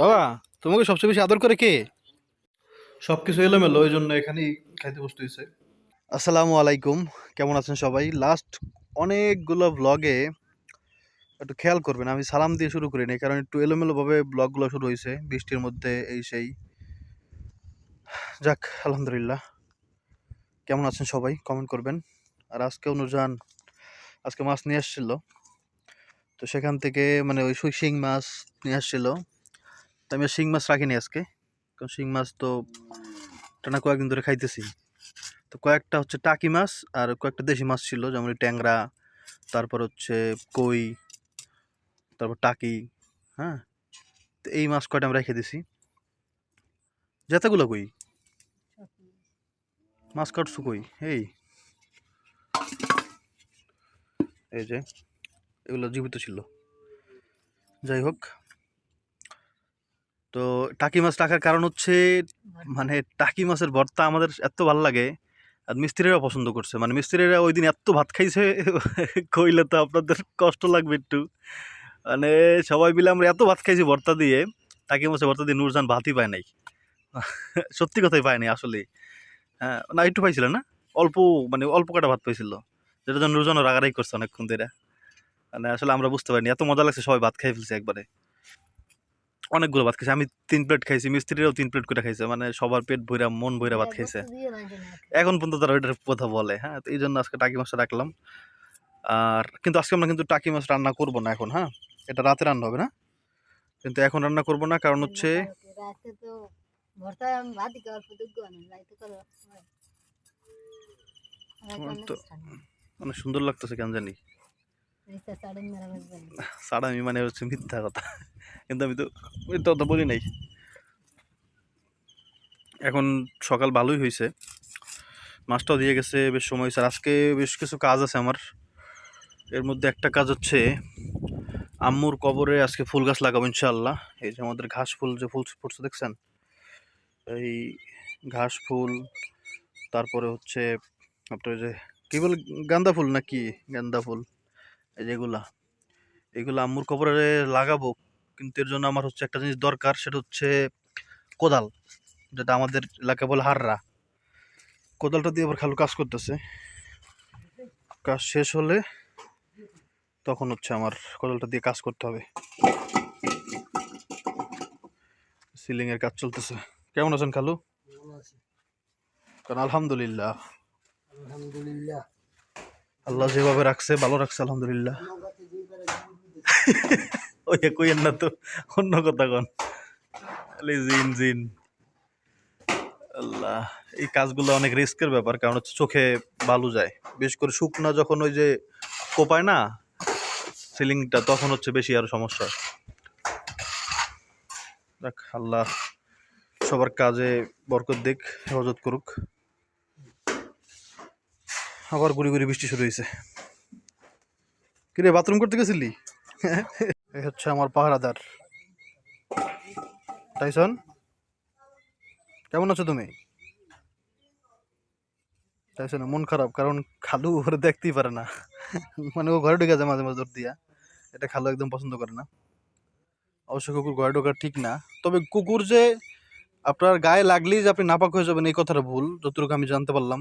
বাবা তোমাকে সবচেয়ে বেশি আদর করে কে? সব কিছু এলোমেলো ওই জন্য এখানেই খাইতে বসতে হয়েছে। আসসালামু আলাইকুম কেমন আছেন সবাই? লাস্ট অনেকগুলো ব্লগে একটু খেয়াল করবেন আমি সালাম দিয়ে শুরু করিনি কারণ একটু এলোমেলোভাবে ব্লগগুলো শুরু হয়েছে বৃষ্টির মধ্যে এই সেই। যাক আলহামদুলিল্লাহ। কেমন আছেন সবাই? কমেন্ট করবেন। আর আজকে অনুযান আজকে মাছ নিয়ে আসছিল। তো সেখান থেকে মানে ওই শিং মাছ নিয়ে আসছিল। তো আমি শিং মাছ রাখিনি আজকে। কারণ শিং মাছ তো টানা কয়েকদিন ধরে খাইতেছি। তো কয়েকটা হচ্ছে টাকি মাছ আর কয়েকটা দেশি মাছ ছিল, যেমন ট্যাংরা, তারপর হচ্ছে কই, তারপর টাকি হ্যাঁ? তো এই মাছ কয়টা আমি রেখে দিছি। জেতাগুলো কই? মাছ কাটছু কই? এই। এই যে, এগুলো জীবিত ছিল। যাই হোক। তো টাকি মাছ রাখার কারণ হচ্ছে মানে টাকি মাছের ভর্তা আমাদের এত ভালো লাগে, আর মিস্ত্রিরা পছন্দ করছে। মানে মিস্ত্রিরা ওই দিন এত ভাত খাইছে, কইলে তো আপনাদের কষ্ট লাগবে একটু। মানে সবাই মিলে আমরা এত ভাত খাইছি ভর্তা দিয়ে, টাকি মাছের ভর্তা দিয়ে নুরজান ভাতই পায় নাই। সত্যি কথাই পায় নাই আসলে। হ্যাঁ না, একটু পাইছিল না? অল্প মানে অল্প কাটা ভাত পাইছিল। যেটা জন্য নুরজানও রাগারাই করছে অনেকক্ষণ ধরে মানে আসলে আমরা বুঝতে পারিনি, এত মজা লাগছে সবাই ভাত খাই ফেলছে একবারে। অনেকগুলো ভাত খাইছে। আমি তিন প্লেট খাইছি মিস্ত্রিরাও তিন প্লেট করে খাইছে মানে সবার পেট ভইরা মন ভইরা ভাত খাইছে। এখন পর্যন্ত তারা ওইটার কথা বলে হ্যাঁ তো এই জন্য আজকে টাকি মাছটা রাখলাম। আর কিন্তু আজকে আমরা কিন্তু টাকি মাছ রান্না করব না এখন হ্যাঁ? এটা রাতে রান্না হবে না? কিন্তু এখন রান্না করব না কারণ হচ্ছে তো হয়। অনেক সুন্দর লাগতেছে কেন জানি? সাড়ামি মানে হচ্ছে মিথ্যা কথা। কিন্তু আমি তো মিথ্যা কথা বলি নাই। এখন সকাল ভালোই হয়েছে মাছটাও দিয়ে গেছে, বেশ সময় হয়েছে আজকে বেশ কিছু কাজ আছে আমার। এর মধ্যে একটা কাজ হচ্ছে, আম্মুর কবরে আজকে ফুল গাছ লাগাবো ইনশাল্লাহ এই যে আমাদের ঘাস ফুল যে ফুল ফুটছে, দেখছেন? এই ঘাস ফুল, তারপরে হচ্ছে আপনার যে, কি বলে গান্দা ফুল না কি গান্দা ফুল। যেগুলা এগুলো আম্মুর কবরে লাগাবো কিন্তু এর জন্য আমার হচ্ছে একটা জিনিস দরকার সেটা হচ্ছে কোদাল যেটা আমাদের এলাকায় বলে হাররা। কোদালটা দিয়ে আবার খালু কাজ করতেছে। কাজ শেষ হলে তখন হচ্ছে আমার কোদালটা দিয়ে কাজ করতে হবে। সিলিং এর কাজ চলতেছে। কেমন আছেন খালু? কারণ আলহামদুলিল্লাহ। আলহামদুলিল্লাহ। আল্লাহ যেভাবে রাখছে, ভালো রাখছে, আলহামদুলিল্লাহ। ওই কইয়েন না তো, অন্য কথা কন। জিন জিন। আল্লাহ, এই কাজগুলো অনেক রিস্কের ব্যাপার, কারণ হচ্ছে চোখে বালু যায়। বিশেষ করে শুকনা যখন ওই যে কোপায় না, সিলিংটা, তখন হচ্ছে বেশি আর সমস্যা দেখ আল্লাহ সবার কাজে বরকত দিক, হেফাজত করুক। আবার গুড়ি গুড়ি বৃষ্টি শুরু হয়েছে। কিরে, বাথরুম করতে গেছিলি? এই হচ্ছে আমার পাহারাদার। টাইসন, কেমন আছো তুমি? টাইসন মন খারাপ, কারণ খালু ওরে দেখতেই পারে না। মানে ও ঘরে ঢুকে যায় মাঝে মাঝে দিয়া এটা খালু একদম পছন্দ করে না। অবশ্য কুকুর ঘরে ঢোকা ঠিক না। তবে কুকুর যে আপনার গায়ে লাগলেই যে আপনি নাপাক হয়ে যাবেন, এই কথাটা ভুল, যতটুকু আমি জানতে পারলাম।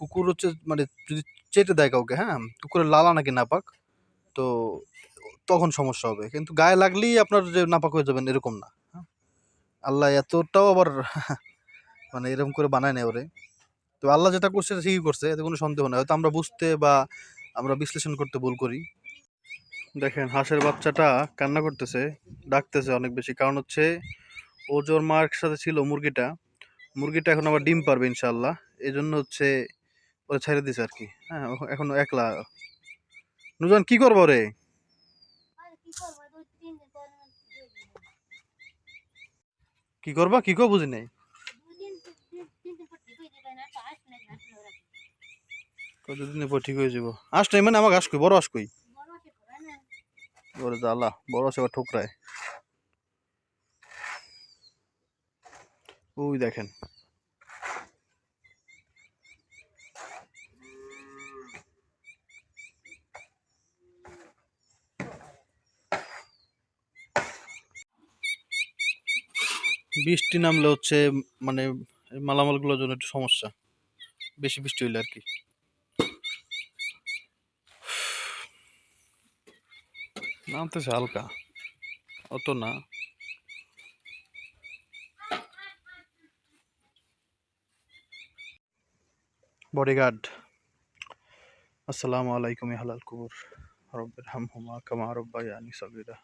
কুকুর হচ্ছে মানে যদি চেটে দেয় কাউকে হ্যাঁ? কুকুরের লালা নাকি নাপাক, তো তখন সমস্যা হবে। কিন্তু গায়ে লাগলেই আপনার যে নাপাক হয়ে যাবেন এরকম না হ্যাঁ? আল্লাহ এতটাও আবার মানে এরকম করে বানায় নেয় ওরে। তো আল্লাহ যেটা করছে সেটা ঠিকই করছে, এতে কোনো সন্দেহ নেই। হয়তো আমরা বুঝতে বা আমরা বিশ্লেষণ করতে ভুল করি। দেখেন, হাঁসের বাচ্চাটা কান্না করতেছে, ডাকতেছে অনেক বেশি। কারণ হচ্ছে, ও জোর মার সাথে ছিল মুরগিটা মুরগিটা এখন আবার ডিম পারবে ইনশাল্লাহ এই জন্য হচ্ছে ওরা ছেড়ে দিছে আর কি। হ্যাঁ এখন একলা। নুজান কি করব রে? কি করব? কি কি বুঝি নাই? দুই দিন তিন তিন দিন পর ঠিক হয়ে যাবে। আস নাই মানে আমাকে আস কই? বড় আস কই? বড় আছে করে না। ওরে জ্বালা বড় আছে আবার ঠোকরায়। ওই দেখেন। বৃষ্টি নামলে হচ্ছে মানে মালামালগুলোর জন্য একটু সমস্যা। বেশি বৃষ্টি হইলে আর কি নামতেছে হালকা। অত না। বডিগার্ড। আসসালামু আলাইকুম হালাল কুবুর। রব্বের হামহুমা কামা রব্বায়ানি সগীরা।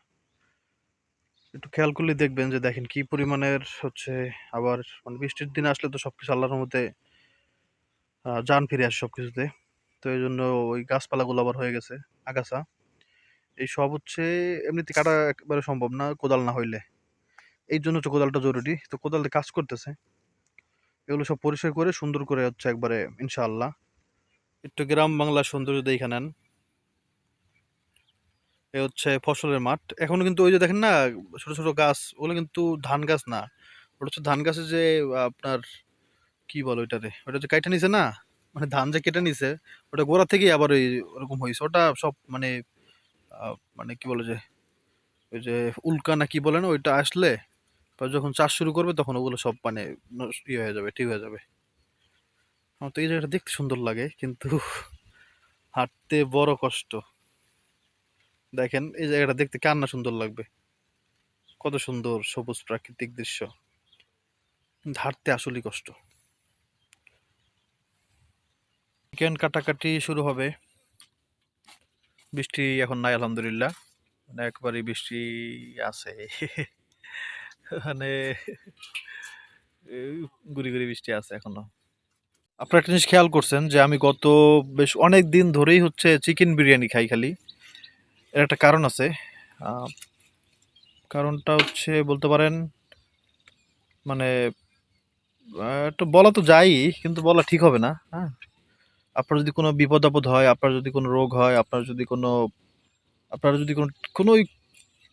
একটু খেয়াল করলে দেখবেন যে, দেখেন কি পরিমাণের হচ্ছে আবার মানে বৃষ্টির দিন আসলে তো সবকিছু আল্লাহর মধ্যে যান ফিরে আসে সব কিছুতে তো এই জন্য ওই গাছপালাগুলো আবার হয়ে গেছে, আগাছা। এই সব হচ্ছে এমনিতে কাটা একবারে সম্ভব না, কোদাল না হইলে। এই জন্য হচ্ছে কোদালটা জরুরি। তো কোদাল দিয়ে কাজ করতেছে। এগুলো সব পরিষ্কার করে সুন্দর করে হচ্ছে একবারে ইনশাআল্লাহ। একটু গ্রাম বাংলার সৌন্দর্য দেখে নেন। এ হচ্ছে ফসলের মাঠ। এখনও কিন্তু ওই যে দেখেন না, ছোট ছোট গাছ, ওগুলো কিন্তু ধান গাছ না। ওটা হচ্ছে ধান গাছের যে, আপনার কি বলো ওইটারে? ওটা যে কাইটা নিছে না? মানে ধান যে কেটে নিছে, ওটা গোড়া থেকেই আবার ওই ওরকম হয়েছে ওটা সব মানে মানে কি বলে যে, ওই যে উল্কা না কি বলে না, ওইটা আসলে যখন চাষ শুরু করবে তখন ওগুলো সব মানে ইয়ে হয়ে যাবে, ঠিক হয়ে যাবে। আমার তো এই জায়গাটা দেখতে সুন্দর লাগে, কিন্তু হাঁটতে বড় কষ্ট। দেখেন, এই জায়গাটা দেখতে কার না সুন্দর লাগবে। কত সুন্দর সবুজ প্রাকৃতিক দৃশ্য। হাঁটতে আসলেই কষ্ট। চিকেন কাটাকাটি শুরু হবে। বৃষ্টি এখন নাই, আলহামদুলিল্লাহ। মানে একবারই বৃষ্টি আছে। মানে গুড়ি গুড়ি বৃষ্টি আছে এখনও। আপনারা একটা জিনিস খেয়াল করছেন যে আমি গত বেশ অনেক দিন ধরেই হচ্ছে চিকেন বিরিয়ানি খাই খালি। এর একটা কারণ আছে। কারণটা হচ্ছে বলতে পারেন মানে একটু বলা তো যাই কিন্তু বলা ঠিক হবে না হ্যাঁ? আপনার যদি কোনো বিপদ আপদ হয়, আপনার যদি কোনো রোগ হয়, আপনার যদি কোনো, আপনার যদি কোনো, কোনোই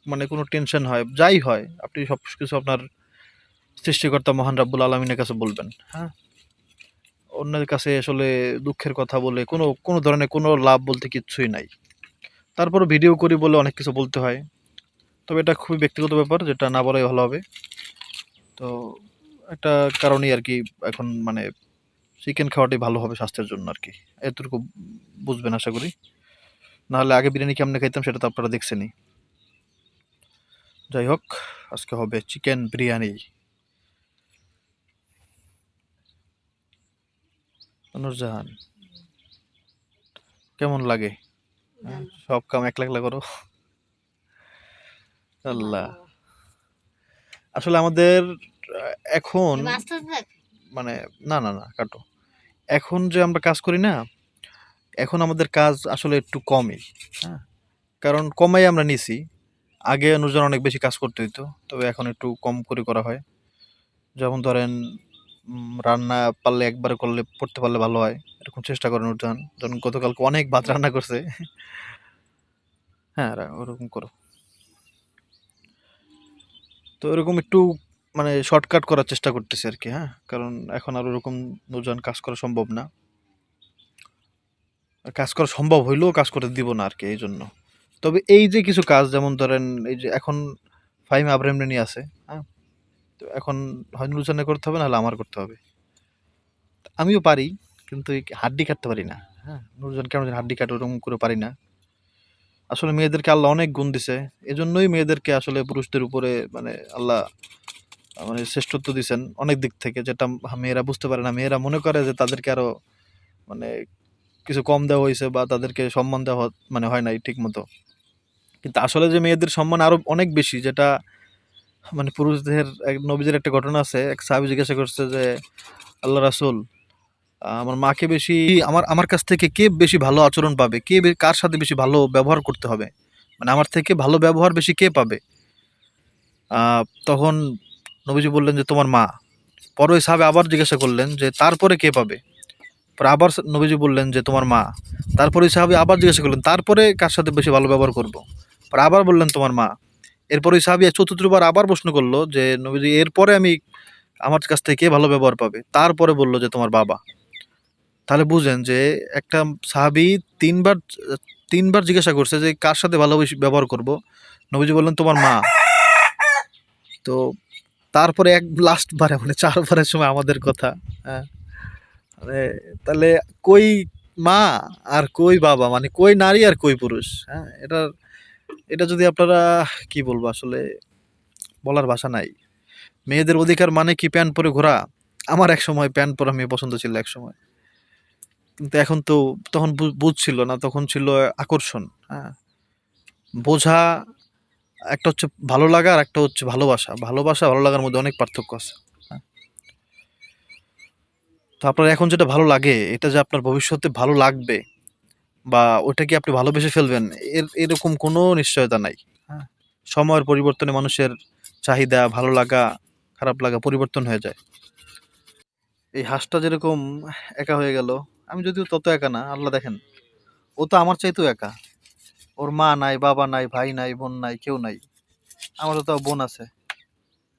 মানে কোনো টেনশন হয়, যাই হয়, আপনি সব কিছু আপনার সৃষ্টিকর্তা মহান রাব্বুল আলমিনের কাছে বলবেন হ্যাঁ? অন্যের কাছে আসলে দুঃখের কথা বলে কোনো কোনো ধরনের কোনো লাভ বলতে কিচ্ছুই নাই। তারপর ভিডিও করি বলে অনেক কিছু বলতে হয়। তবে এটা খুবই ব্যক্তিগত ব্যাপার যেটা না বলাই ভালো হবে। তো একটা কারণেই আর কি এখন মানে চিকেন খাওয়াটাই ভালো হবে স্বাস্থ্যের জন্য আর কি। এতটুকু বুঝবেন আশা করি। নাহলে আগে বিরিয়ানি কেমনে খাইতাম সেটা তো আপনারা দেখছেনই। যাই হোক, আজকে হবে চিকেন বিরিয়ানি। নুরজাহান কেমন লাগে? সব কাম একলা একলা করো। আল্লাহ। আসলে আমাদের এখন মানে না না না কাটো। এখন যে আমরা কাজ করি না এখন আমাদের কাজ আসলে একটু কমই হ্যাঁ। কারণ কমাই আমরা নিছি। আগে অনুযায়ী অনেক বেশি কাজ করতে হইতো তবে এখন একটু কম করে করা হয়। যেমন ধরেন রান্না পারলে একবারে করলে, পড়তে পারলে ভালো হয়। এরকম চেষ্টা করেন উঠান যেমন গতকালকে অনেক ভাত রান্না করছে। হ্যাঁ ওরকম করো। তো এরকম একটু মানে শর্টকাট করার চেষ্টা করতেছি আর কি হ্যাঁ? কারণ এখন আর ওরকম নূরজাহান কাজ করা সম্ভব না। কাজ করা সম্ভব হইলেও কাজ করতে দিব না আর কি এই জন্য। তবে এই যে কিছু কাজ, যেমন ধরেন এই যে এখন ফাইম আব্রাহিম নিয়ে আছে হ্যাঁ? এখন হয় নুরজাহানের করতে হবে, নাহলে আমার করতে হবে। আমিও পারি, কিন্তু হাড্ডি কাটতে পারি না। হ্যাঁ নুরজাহান কেমন হাড্ডি কাটে, ওরকম করে পারি না। আসলে মেয়েদেরকে আল্লাহ অনেক গুণ দিছে, এজন্যই মেয়েদেরকে আসলে পুরুষদের উপরে মানে আল্লাহ মানে শ্রেষ্ঠত্ব দিছেন অনেক দিক থেকে, যেটা মেয়েরা বুঝতে পারে না। মেয়েরা মনে করে যে তাদেরকে আরও মানে কিছু কম দেওয়া হয়েছে বা তাদেরকে সম্মান দেওয়া মানে হয় নাই ঠিক মতো কিন্তু আসলে যে মেয়েদের সম্মান আরও অনেক বেশি, যেটা মানে পুরুষদের এক, নবীদের একটা ঘটনা আছে। এক সাহাবী জিজ্ঞাসা করছে যে, আল্লাহ রাসূল আমার মাকে বেশি, আমার আমার কাছ থেকে কে বেশি ভালো আচরণ পাবে? কে কার সাথে বেশি ভালো ব্যবহার করতে হবে? মানে আমার থেকে ভালো ব্যবহার বেশি কে পাবে? তখন নবীজি বললেন যে, তোমার মা। পরে ওই সাহাবে আবার জিজ্ঞাসা করলেন যে, তারপরে কে পাবে? পরে আবার নবীজি বললেন যে, তোমার মা। তারপরে ওই সাহাবি আবার জিজ্ঞাসা করলেন, তারপরে কার সাথে বেশি ভালো ব্যবহার করব? পরে আবার বললেন, তোমার মা। এরপরে ওই সাহাবি চতুর্থবার আবার প্রশ্ন করল যে, নবীজি, এরপরে আমি আমার কাছ থেকে ভালো ব্যবহার পাবে? তারপরে বলল যে, তোমার বাবা। তাহলে বুঝেন যে, একটা সাহাবি তিনবার তিনবার জিজ্ঞাসা করছে যে, কার সাথে ভালো ব্যবহার করব? নবীজি বললেন, তোমার মা। তো তারপরে এক লাস্ট বারে মানে চারবারের সময় আমাদের কথা হ্যাঁ। মানে তাহলে কই মা আর কই বাবা? মানে কই নারী আর কই পুরুষ? হ্যাঁ এটা এটা যদি আপনারা, কি বলব আসলে, বলার ভাষা নাই। মেয়েদের অধিকার মানে কি প্যান্ট পরে ঘোরা? আমার এক সময় প্যান্ট পরা মেয়ে পছন্দ ছিল এক সময়। কিন্তু এখন তো তখন বুঝছিল না, তখন ছিল আকর্ষণ হ্যাঁ। বোঝা একটা হচ্ছে ভালো লাগা আর একটা হচ্ছে ভালোবাসা। ভালোবাসা, ভালো লাগার মধ্যে অনেক পার্থক্য আছে হ্যাঁ। তো আপনার এখন যেটা ভালো লাগে, এটা যে আপনার ভবিষ্যতে ভালো লাগবে বা ওটা কি আপনি ভালোবেসে ফেলবেন? এর এরকম কোনো নিশ্চয়তা নাই। হ্যাঁ। সময়ের পরিবর্তনে মানুষের চাহিদা ভালো লাগা খারাপ লাগা পরিবর্তন হয়ে যায়। এই হাঁসটা যেরকম একা হয়ে গেল আমি যদিও তত একা না আল্লাহ দেখেন। ও তো আমার চাইতেও একা। ওর মা নাই বাবা নাই ভাই নাই বোন নাই কেউ নাই। আমার তো বোন আছে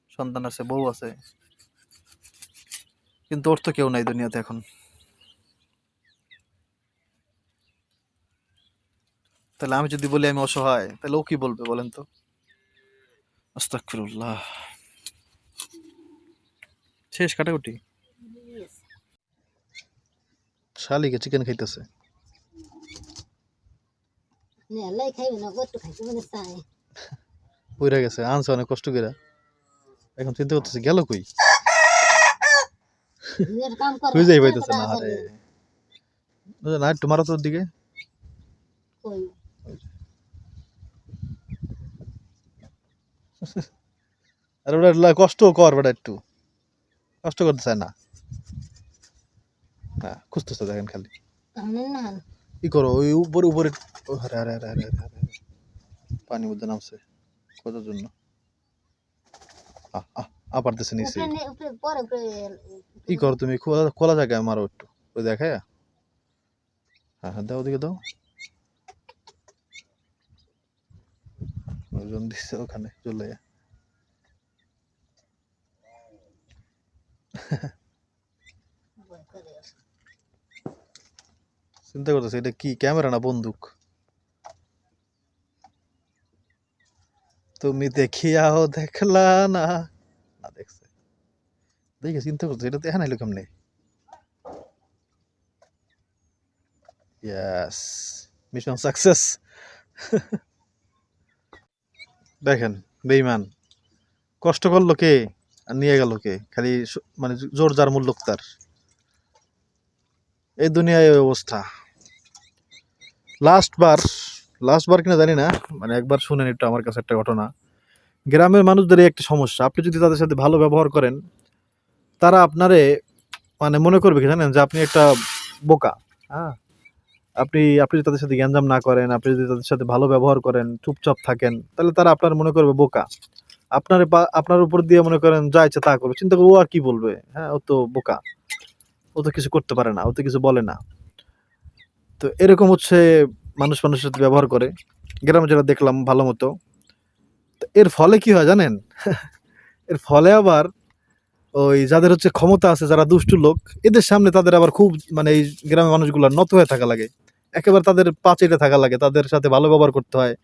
সন্তান আছে বউ আছে। কিন্তু ওর তো কেউ নাই দুনিয়াতে এখন। তাহলে আমি যদি বলি আমি অসহায় তাহলে ও কি বলবে বলেন তো? আস্তাগফিরুল্লাহ। শেষ কাটাকুটি। শালিকে চিকেন খাইতেছে। পইরা গেছে আনছে অনেক কষ্ট করে এখন চিন্তা করতেছে গেল কই? নিজের কাম করে তুই যাই পাইতেছে না আরে। না একটু মারো তোর দিকে। কই? আরে ওটা কষ্ট কর বেটা একটু। কষ্ট করতে চায় না হ্যাঁ খুঁজতেছে দেখেন খালি। কি করো ওই উপরে উপরে। আরে আরে আরে আরে আরে। পানি মধ্যে নামছে। কত জন্য? আহ আহ আ নিচে। নে- কি করো তুমি খোলা খোলা জায়গায় মারো একটু। ওই দেখায়? হ্যাঁ হ্যাঁ দাও ওদিকে দাও। ওজন দিচ্ছে ওখানে চলে যা। ভয় করে। চিন্তা করতেছে এটা কি ক্যামেরা না বন্দুক তুমি দেখিয়াও দেখলা না না দেখছে দেখে চিন্তা করতেছে এটা দেখা নাইলো কেমনে ইয়াস মিশন সাকসেস দেখেন বেইমান কষ্ট করল কে? আর নিয়ে গেল কে? খালি মানে জোর যার মূল্য তার। এই দুনিয়ায় অবস্থা। লাস্ট বার লাস্ট বার কিনা জানি না মানে একবার শুনেন একটু আমার কাছে একটা ঘটনা। গ্রামের মানুষদের একটা সমস্যা। আপনি যদি তাদের সাথে ভালো ব্যবহার করেন, তারা আপনারে মানে মনে করবে কি জানেন? যে আপনি একটা বোকা। হ্যাঁ? আপনি আপনি যদি তাদের সাথে গ্যাঞ্জাম না করেন, আপনি যদি তাদের সাথে ভালো ব্যবহার করেন, চুপচাপ থাকেন, তাহলে তারা আপনার মনে করবে বোকা। আপনার আপনার উপর দিয়ে মনে করেন যা ইচ্ছা তা করবে। চিন্তা করব আর কি বলবে? হ্যাঁ ও তো বোকা। ও তো কিছু করতে পারে না, ও তো কিছু বলে না। তো এরকম হচ্ছে মানুষ মানুষের সাথে ব্যবহার করে। গ্রামে যেটা দেখলাম, ভালো মতো। তো এর ফলে কি হয় জানেন? এর ফলে আবার ওই যাদের হচ্ছে ক্ষমতা আছে, যারা দুষ্টু লোক, এদের সামনে তাদের আবার খুব মানে এই গ্রামের মানুষগুলো নত হয়ে থাকা লাগে। একেবারে তাদের পাচেটে থাকা লাগে তাদের সাথে ভালো ব্যবহার করতে হয়।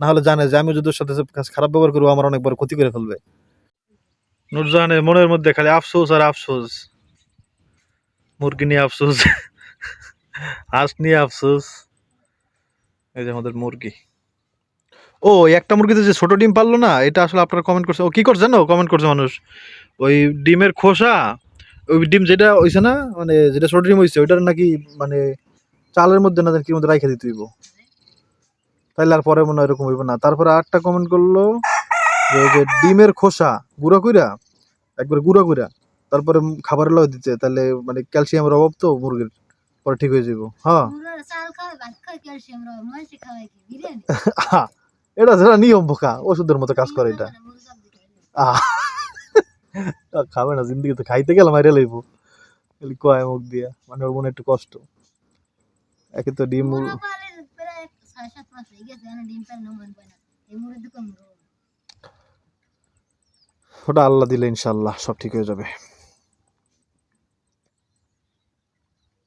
না হলে জানে যে আমি যদি সাথে খারাপ ব্যবহার করব আমার অনেক বড় ক্ষতি করে ফেলবে। নুরজাহানের মনের মধ্যে খালি আফসোস আর আফসোস। মুরগি নিয়ে আফসোস হাঁস নিয়ে আফসোস। এই যে আমাদের মুরগি। ও একটা মুরগিতে যে ছোট ডিম পারল না এটা আসলে আপনারা কমেন্ট করছে ও কি করছে জানো? কমেন্ট করছে মানুষ। ওই ডিমের খোসা ওই ডিম যেটা হইছে না মানে যেটা ছোট ডিম হইছে ওইটার নাকি মানে চালের মধ্যে না কি মধ্যে রাইখে দিতে হইব? তাইলে আর পরে মনে হয় এরকম হইব না। তারপরে আরেকটা কমেন্ট করল যে যে ডিমের খোসা গুঁড়া কইরা একবার গুঁড়া কইরা তারপরে খাবারের লগে দিতে তাহলে মানে ক্যালসিয়ামের অভাব তো মুরগির পরে ঠিক হয়ে যাব হ্যাঁ। এটা যেটা নিয়ম বোকা ওষুধের মতো কাজ করে এটা। খাবে না জিন্দিগি তো খাইতে গেলাম মাইরে লইব। খালি কয় মুখ দিয়া মানে ওর মনে একটু কষ্ট। একে তো ডিম ওটা আল্লাহ দিলে ইনশাল্লাহ সব ঠিক হয়ে যাবে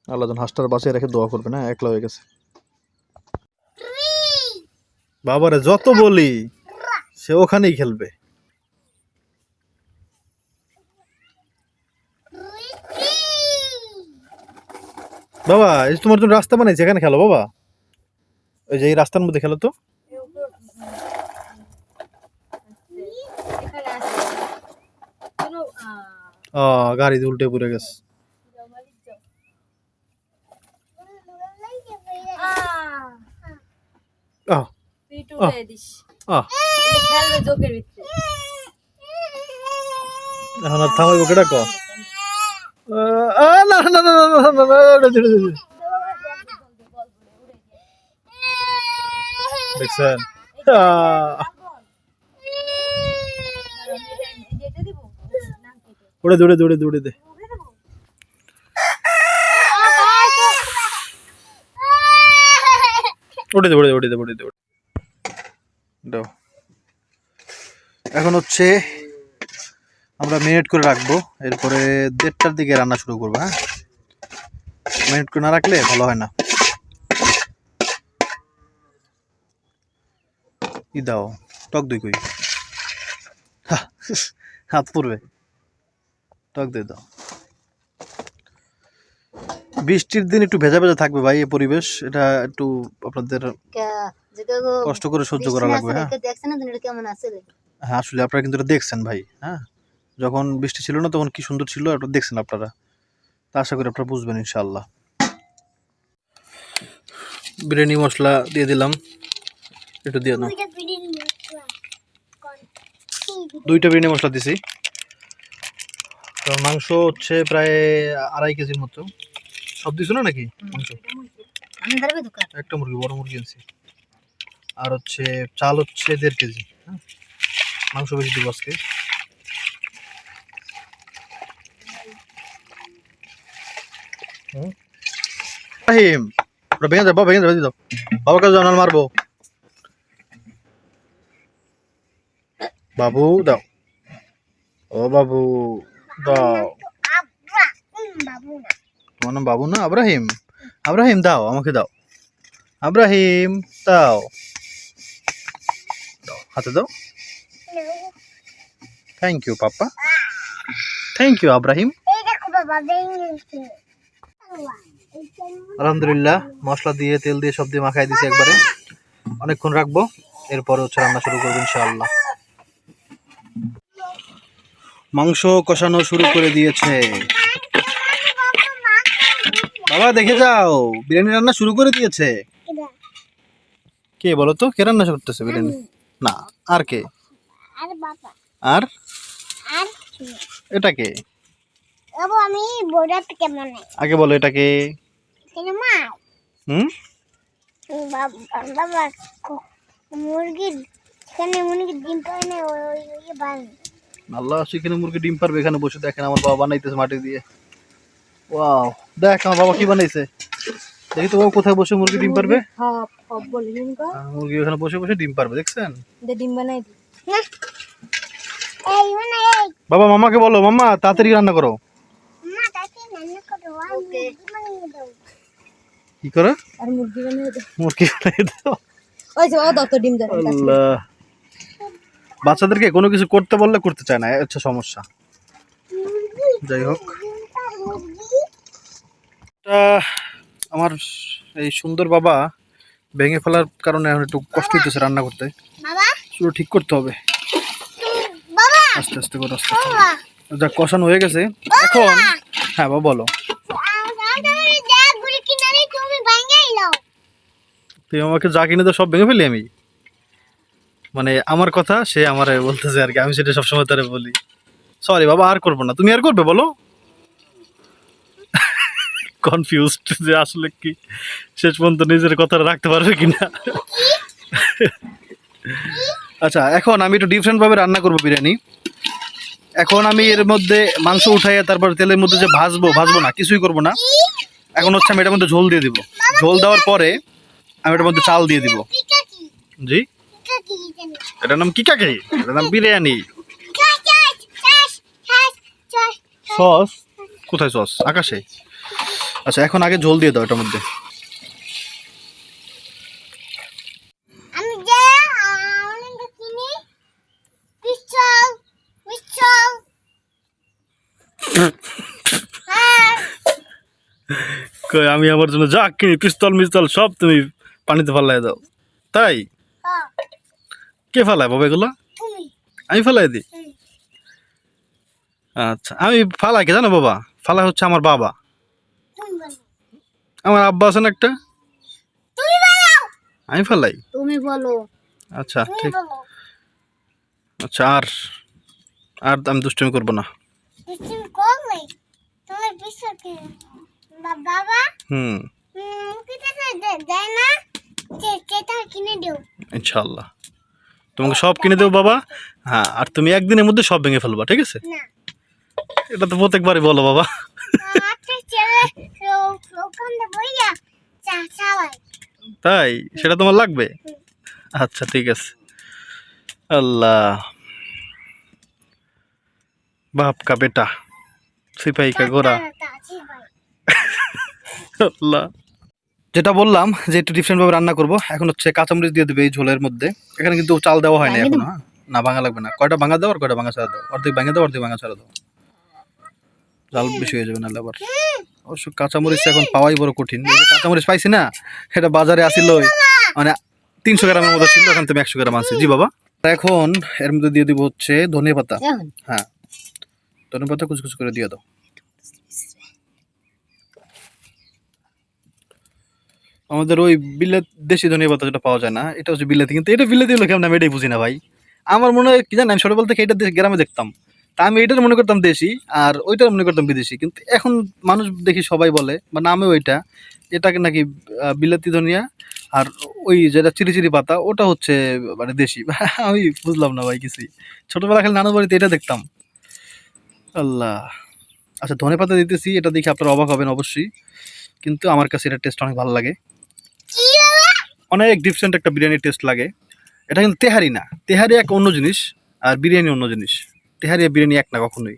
আল্লাহ যেন হাঁসটার বাঁচিয়ে রেখে দোয়া করবে না একলা হয়ে গেছে বাবারে যত বলি সে ওখানেই খেলবে বাবা এই তোমার জন্য রাস্তা বানাইছে এখানে খেলো বাবা। ওই যে এই রাস্তার মধ্যে খেলো তো। গাড়ি উল্টে পড়ে গেছে। এখন আর থামাইবো কেটা ক? আ, না না না না না না উড়ে দৌড়ে দৌড়ে দৌড়ে দে দে দে। দাও এখন হচ্ছে আমরা মিনিট করে রাখব। এরপরে দেড়টার দিকে রান্না শুরু করব হ্যাঁ? মিনিট করে না রাখলে ভালো হয় না। ই দাও টক দই কই? হাত পড়বে। টক দই দাও। বৃষ্টির দিন একটু ভেজা ভেজা থাকবে ভাই এই পরিবেশ। এটা একটু আপনাদের কষ্ট করে সহ্য করা লাগবে হ্যাঁ? হ্যাঁ আসলে আপনারা কিন্তু এটা দেখছেন ভাই হ্যাঁ? যখন বৃষ্টি ছিল না তখন কি সুন্দর ছিল এটা দেখছেন আপনারা। তা আশা করি আপনারা বুঝবেন ইনশাল্লাহ বিরিয়ানি মশলা দিয়ে দিলাম। একটু দিয়ে দাও। দুইটা বিরিয়ানি মশলা দিছি। তো মাংস হচ্ছে প্রায় আড়াই কেজির মতো। সব দিছো না নাকি? মাংস? একটা মুরগি বড় মুরগি আনছি। আর হচ্ছে চাল হচ্ছে দেড় কেজি হ্যাঁ? মাংস বেশি দিব আজকে। রাহিম ওটা ভেঙে যাও বাবা, ভেঙে দিয়ে দাও বাবার কাছে জানাল মারবো। বাবু, দাও। ও বাবু, দাও। তোমার নাম বাবু না? আব্রাহিম। আব্রাহিম, দাও, আমাকে দাও। আব্রাহিম, দাও। হাতে দাও। Thank you papa thank you Abrahim. আলহামদুলিল্লাহ মশলা দিয়ে তেল দিয়ে সব দিয়ে মাখাই দিছি একবারে। অনেকক্ষণ রাখব এরপর হচ্ছে রান্না শুরু করব ইনশাআল্লাহ। মাংস কষানো শুরু করে দিয়েছে। বাবা দেখে যাও বিরিয়ানি রান্না শুরু করে দিয়েছে। কে বলো তো? কে রান্না করতেছে বিরিয়ানি? না আর কে? আর এটা কে? আগে বলো এটা কে? কেন মা হুম? বাবা বাবা মুরগির এখানে মুরগির ডিম পায় না ওই ওই ওই বান। আল্লাহ সেখানে মুরগি ডিম পারবে এখানে বসে দেখেন আমার বাবা বানাইতেছে মাটি দিয়ে। ওয়াও দেখ আমার বাবা কি বানাইছে। দেখি তো বাবা কোথায় বসে মুরগি ডিম পারবে আর মুরগি ওখানে বসে বসে ডিম পারবে দেখছেন? ডিম বানাই মানে এই। বাবা মামাকে বলো মামা তাড়াতাড়ি রান্না করো। রান্না করো? আর মুরগি বানিয়ে দাও। কি করো মুরগি বানিয়ে দাও। ওই যে ও দত ডিম আল্লাহ। বাচ্চাদেরকে কোনো কিছু করতে বললে করতে চায় না হচ্ছে সমস্যা। যাই হোক। এটা আমার এই সুন্দর বাবা ভেঙে ফেলার কারণে এখন একটু কষ্ট হইতেছে রান্না করতে। বাবা। পুরো ঠিক করতে হবে। আস্তে আস্তে করে আস্তে আস্তে যা কষানো হয়ে গেছে। এখন হ্যাঁ বাবা বলো আমাদের যা গুলি কিনারে তুই আমাকে যা কিনে তো সব ভেঙে ফেলি আমি? মানে আমার কথা সে আমার বলতেছে আর কি, আমি সেটা সবসময় তারে বলি। সরি বাবা, আর করব না। তুমি আর করবে বলো? কনফিউজড যে আসলে কি? শেষ পর্যন্ত নিজের কথাটা রাখতে পারবে কিনা? আচ্ছা এখন আমি একটু ডিফারেন্ট ভাবে রান্না করব বিরিয়ানি। এখন আমি এর মধ্যে মাংস উঠাইয়া তারপর তেলের মধ্যে যে ভাজবো ভাজবো না, কিছুই করব না। এখন হচ্ছে আমি এটার মধ্যে ঝোল দিয়ে দিব। ঝোল দেওয়ার পরে আমি এটার মধ্যে চাল দিয়ে দিব। জি? এটার নাম কি কাকে এটার নাম বিরিয়ানি। সস? কোথায় সস? আকাশে? আচ্ছা এখন আগে ঝোল দিয়ে দাও এটার মধ্যে। আমি যে অনেক কিনি পিস্তল পিস্তল হ্যাঁ কই আমি আমার জন্য যা কিনি পিস্তল মিস্তল সব তুমি পানিতে ফালাই দাও। তাই? কে ফালায় বাবা এগুলো? আমি ফালাই দিই? আচ্ছা আমি ফালাই কে জানো বাবা? ফালাই হচ্ছে আমার বাবা। আমার আব্বা আছেন একটা? আমি ফালাই? তুমি বলো। আচ্ছা ঠিক। আচ্ছা আর আর আমি দুষ্টুমি করব না। তুমি বাবা? হুম। ইনশাল্লাহ তোমাকে সব কিনে দেবো বাবা? হ্যাঁ আর তুমি একদিনের মধ্যে সব ভেঙে ফেলবা ঠিক আছে? না। এটা তো প্রত্যেকবারই বলো বাবা। চা চাওয়াই তাই? সেটা তোমার লাগবে? আচ্ছা ঠিক আছে। আল্লাহ। বাপ কা বেটা সিপাহি। কা গোরা আল্লাহ। যেটা বললাম যে একটু ডিফারেন্ট ভাবে রান্না করব এখন হচ্ছে কাঁচামরিচ দিয়ে দেবে এই ঝোলের মধ্যে। এখানে কিন্তু চাল দেওয়া হয়নি এখন হ্যাঁ? না ভাঙা লাগবে না। কয়টা ভাঙা দাও আর কয়টা ভাঙা ছাড়া দাও? অর্ধেক ভাঙা দাও অর্ধেক ভাঙা ছাড়া দাও। জাল বেশি হয়ে যাবে না আবার। অবশ্য কাঁচামরিচ এখন পাওয়াই বড় কঠিন। কাঁচামরিচ পাইছি না সেটা বাজারে আসিল মানে তিনশো গ্রামের মতো ছিল এখন তুমি একশো গ্রাম আছে জি বাবা। এখন এর মধ্যে দিয়ে দিব হচ্ছে ধনিয়া পাতা। হ্যাঁ। ধনিয়া পাতা কুচি কুচি করে দিয়ে দাও। আমাদের ওই বিলেত দেশি ধনিয়া পাতা যেটা পাওয়া যায় না, এটা হচ্ছে বিলেতি। কিন্তু এটা বিলেতি হলো কেমন আমি এটাই বুঝি না ভাই। আমার মনে হয় কি জানেন, ছোটবেলা থেকে এটা গ্রামে দেখতাম। তা আমি এটার মনে করতাম দেশি আর ওইটার মনে করতাম বিদেশি। কিন্তু এখন মানুষ দেখি সবাই বলে, বা নামে ওইটা এটাকে নাকি বিলাতি ধনিয়া আর ওই যেটা চিরি চিরি পাতা, ওটা হচ্ছে মানে দেশি। আমি বুঝলাম না ভাই কিছুই। ছোটবেলা খালি নানু বাড়িতে এটা দেখতাম। আল্লাহ। আচ্ছা ধনে পাতা দিতেছি, এটা দেখে আপনারা অবাক হবেন অবশ্যই। কিন্তু আমার কাছে এটা টেস্ট অনেক ভালো লাগে। অনেক ডিফারেন্ট একটা বিরিয়ানির টেস্ট লাগে। এটা কিন্তু তেহারি না। তেহারি এক অন্য জিনিস আর বিরিয়ানি অন্য জিনিস। তেহারি আর বিরিয়ানি এক না কখনোই।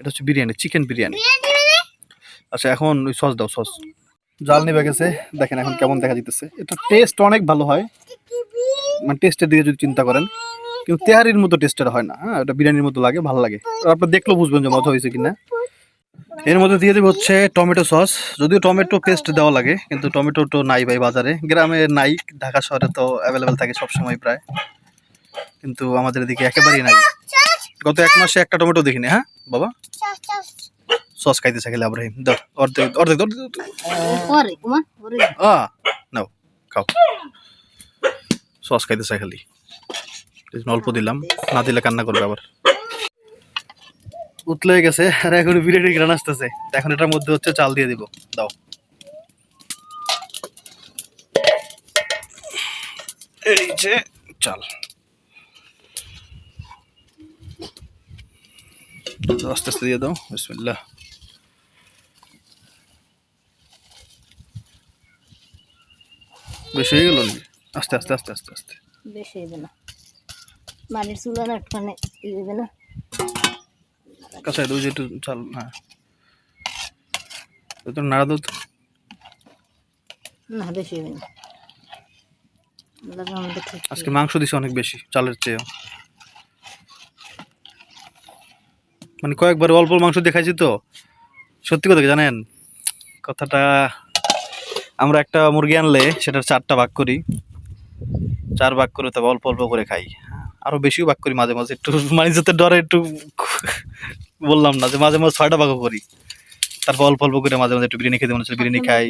এটা হচ্ছে বিরিয়ানি চিকেন বিরিয়ানি। আচ্ছা এখন ওই সস দাও সস জাল নিবে গেছে। দেখেন এখন কেমন দেখা যেতেছে এটা টেস্ট অনেক ভালো হয়। মানে টেস্টের দিকে যদি চিন্তা করেন। কিন্তু তেহারির মতো টেস্টের হয় না। হ্যাঁ এটা বিরিয়ানির মতো লাগে ভালো লাগে। আপনার দেখলেও বুঝবেন যে মজা হয়েছে কিনা। এর মধ্যে দিয়ে দেবে হচ্ছে টমেটো সস। যদিও টমেটো পেস্ট দেওয়া লাগে, কিন্তু টমেটো তো নাই ভাই বাজারে। গ্রামে নাই, ঢাকা শহরে তো অ্যাভেলেবেল থাকে সবসময় প্রায়। কিন্তু আমাদের এদিকে একেবারেই নাই। গত এক মাসে একটা টমেটো দেখিনি হ্যাঁ? বাবা? সস খাইতেছে খেলে আব্রাহিম দাও অর্ধেক অর্ধেক নাও, খাও। সস খাইতেছে খালি। অল্প দিলাম, না দিলে কান্না করবে আবার। উতলে গেছে, আর এখন বিরিয়ানি গ্রান আসতেছে। এখন এটার মধ্যে হচ্ছে চাল দিয়ে দিব। দাও। এই যে চাল। আস্তে আস্তে দিয়ে দাও, বিসমিল্লাহ। বেশি হয়ে গেল আস্তে আস্তে আস্তে আস্তে আস্তে। বেশি হইবে না। মাটির চুলা না একটুখানি ই হইবে না। কাঁচাই দই একটু চাল হ্যাঁ। তো নাড়া দুধ? না বেশি না আমাদের আজকে মাংস দিছে অনেক বেশি চালের চেয়েও। মানে কয়েকবার অল্প মাংস দেখাইছি তো। সত্যি কথা কি জানেন? কথাটা আমরা একটা মুরগি আনলে সেটার চারটা ভাগ করি। চার ভাগ করে তবে অল্প অল্প করে খাই। আরও বেশিও ভাগ করি মাঝে মাঝে একটু মানে যাতে ডরে একটু বললাম না যে মাঝে মাঝে ছয়টা ভাগও করি। তারপর অল্প অল্প করে মাঝে মাঝে একটু বিরিয়ানি খেতে মনে হচ্ছে বিরিয়ানি খাই।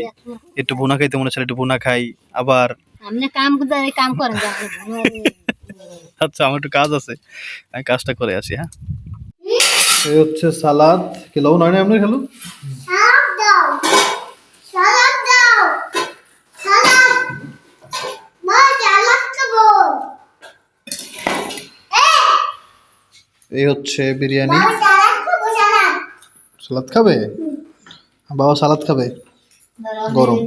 একটু ভুনা খাইতে মনে হচ্ছে একটু ভুনা খাই। আবার। আচ্ছা আমার একটু কাজ আছে। আমি কাজটা করে আসি হ্যাঁ? এই হচ্ছে সালাদ। কি লবণ হয় না আপনার খেলো? এই হচ্ছে বিরিয়ানি মা সালাদ খাব সালাদ সালাদ খাবে? বাবা সালাদ খাবে? গরম।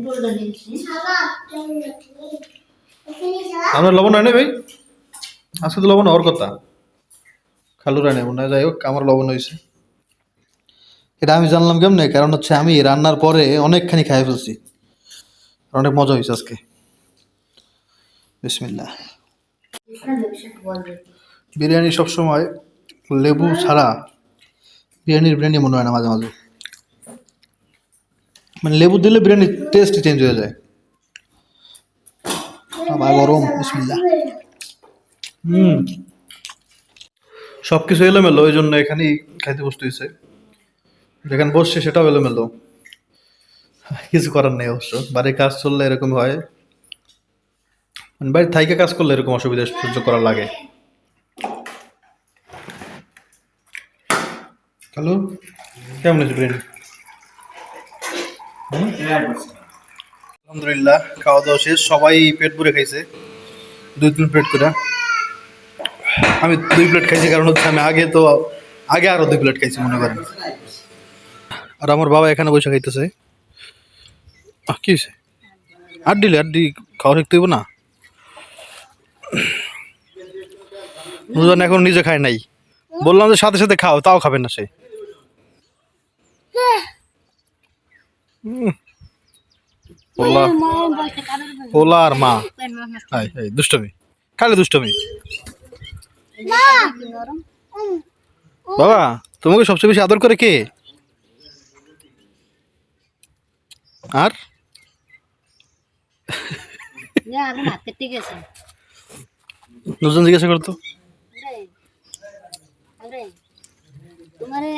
আমরা লবণ হয় না ভাই। আজকে তো লবণ হওয়ার কথা। খালু রানে মনে যাই হোক, আমার লবণ হয়েছে। এটা আমি জানলাম কেমনে? কারণ হচ্ছে আমি রান্নার পরে অনেকখানি খাই ফেলছি। অনেক মজা হয়েছে আজকে। বিসমিল্লাহ। বিরিয়ানি সবসময় লেবু ছাড়া বিরিয়ানির বিরিয়ানি মনে হয় না মাঝে মাঝে। মানে লেবু দিলে বিরিয়ানির টেস্ট চেঞ্জ হয়ে যায়। আবার গরম, বিসমিল্লাহ। হুম। সব কিছু এলোমেলো ওই জন্য এখানেই খাইতে বসতে হয়েছে যেখানে বসছে সেটাও এলোমেলো। কিছু করার নেই অবশ্য। বাড়ির কাজ চললে এরকম হয়। মানে বাড়ির থাইকে কাজ করলে এরকম অসুবিধা সহ্য করা লাগে। হ্যালো কেমন আছে ব্রেন আলহামদুলিল্লাহ খাওয়া দাওয়া শেষ। সবাই পেট ভরে খাইছে। দুই তিন প্লেট করে। আমি দুই প্লেট খাইছি, কারণ হচ্ছে আমি আগে তো, আগে আরও দুই প্লেট খাইছি, মনে করেন। আর আমার বাবা এখানে বসে খাইতেছে। কি হয়েছে আড্ডিলে আড্ডি খাওয়া শিখতে না? নুজান এখন নিজে খায় নাই। বললাম যে সাথে সাথে খাও, তাও খাবে না সে। আর মা। দুষ্টমি। খালি দুষ্টমি? বাবা, তোমাকে সবচেয়ে বেশি আদর করে কে? আর? দুজন জিজ্ঞাসা করতো তোমারে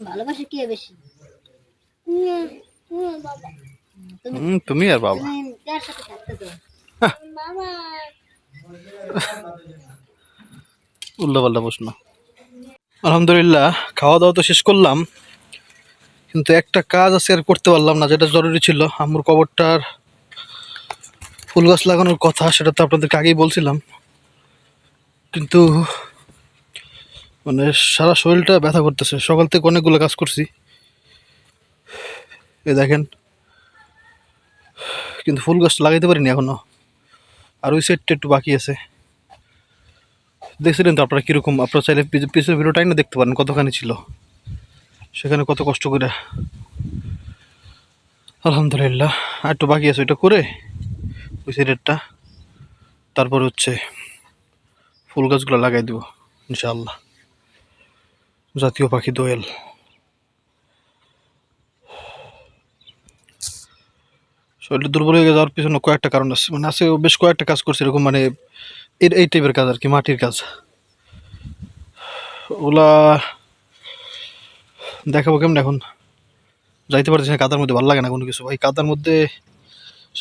ভালোবাসে কে বেশি? তুমি হুম, তুমি আর বাবা। তুমি কার সাথে থাকতে তো বাবা। উল্লা প্রশ্ন। আলহামদুলিল্লাহ খাওয়া দাওয়া তো শেষ করলাম কিন্তু একটা কাজ আছে আর করতে পারলাম না যেটা জরুরি ছিল। আম্মুর কবরটার ফুল গাছ লাগানোর কথা সেটা তো আপনাদেরকে আগেই বলছিলাম। কিন্তু মানে সারা শরীরটা ব্যথা করতেছে। সকাল থেকে অনেকগুলো কাজ করছি। এ দেখেন। কিন্তু ফুল গাছ লাগাইতে পারিনি এখনও আর ওই সাইডটা একটু বাকি আছে। দেখছিলেন তো আপনারা কীরকম? আপনারা চাইলে পিছ- পিছনের ভিডিওটাই না দেখতে পারেন কতখানি ছিল। সেখানে কত কষ্ট করে। আলহামদুলিল্লাহ। আর একটু বাকি আছে ওইটা করে। ওই সাইডেরটা তারপর হচ্ছে ফুল গাছগুলো লাগাই দেবো, ইনশাআল্লাহ। জাতীয় পাখি দোয়েল। শরীর দুর্বল হয়ে যাওয়ার পিছনে কয়েকটা কারণ আছে। মানে আছে বেশ কয়েকটা কাজ করছে এরকম মানে এই এই টাইপের কাজ আর কি, মাটির কাজ। ওগুলা দেখাবো কেমন এখন? যাইতে পারছি না, কাদার মধ্যে ভালো লাগে না কোনো কিছু। ভাই, কাদার মধ্যে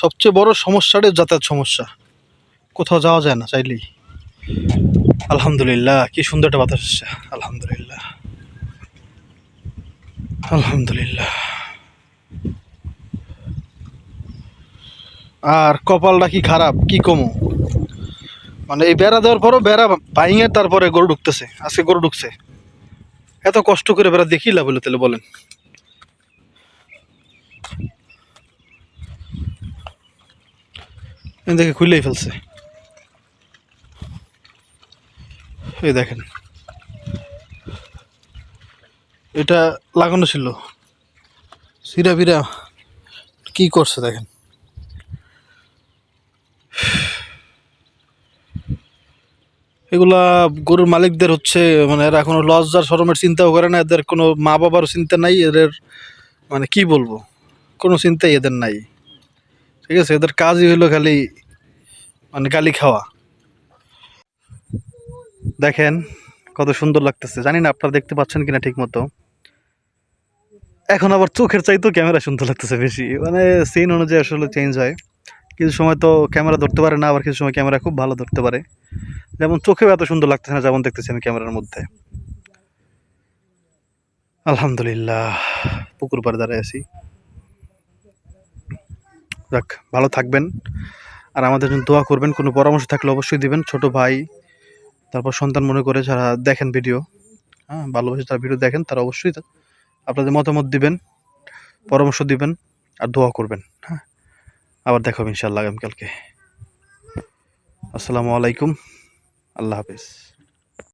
সবচেয়ে বড় সমস্যাটাই যাতায়াত সমস্যা। কোথাও যাওয়া যায় না চাইলেই। আলহামদুলিল্লাহ, কি সুন্দর একটা বাতাস আলহামদুলিল্লাহ। আলহামদুলিল্লাহ। আর কপালটা কি খারাপ? কি কমো? মানে এই বেড়া দেওয়ার পরও বেড়া ভাইঙে তারপরে গরু ঢুকতেছে। আজকে গরু ঢুকছে। এত কষ্ট করে বেড়া দেখি লাভ হলো তাহলে বলেন। দেখে খুলেই ফেলছে। এই দেখেন। এটা লাগানো ছিল। সিরা ফিরা কি করছে দেখেন। এগুলা গরুর মালিকদের হচ্ছে মানে এরা কোনো লজ্জার শরমের চিন্তাও করে না, এদের কোনো মা বাবারও চিন্তা নাই, এদের মানে কি বলব, কোনো চিন্তাই এদের নাই। ঠিক আছে, এদের কাজই হলো খালি মানে গালি খাওয়া। দেখেন কত সুন্দর লাগতেছে, জানি না আপনারা দেখতে পাচ্ছেন কিনা ঠিক মতো এখন আবার চোখের চাইতেও ক্যামেরা সুন্দর লাগতেছে বেশি। মানে সিন অনুযায়ী আসলে চেঞ্জ হয়। কিছু সময় তো ক্যামেরা ধরতে পারে না, আবার কিছু সময় ক্যামেরা খুব ভালো ধরতে পারে। যেমন চোখেও এত সুন্দর লাগতেছে না, যেমন দেখতেছি আমি ক্যামেরার মধ্যে। আলহামদুলিল্লাহ, পুকুর পাড়ে দাঁড়ায় আছি। যাক, ভালো থাকবেন। আর আমাদের জন্য দোয়া করবেন, কোনো পরামর্শ থাকলে অবশ্যই দিবেন। ছোট ভাই, তারপর সন্তান মনে করে যারা দেখেন ভিডিও হ্যাঁ ভালোবাসে যারা ভিডিও দেখেন, তারা অবশ্যই আপনাদের মতামত দিবেন, পরামর্শ দিবেন আর দোয়া করবেন হ্যাঁ? আবার দেখা হবে ইনশাল্লাহ আগামীকালকে। আসসালামু আলাইকুম। আল্লাহ হাফিজ।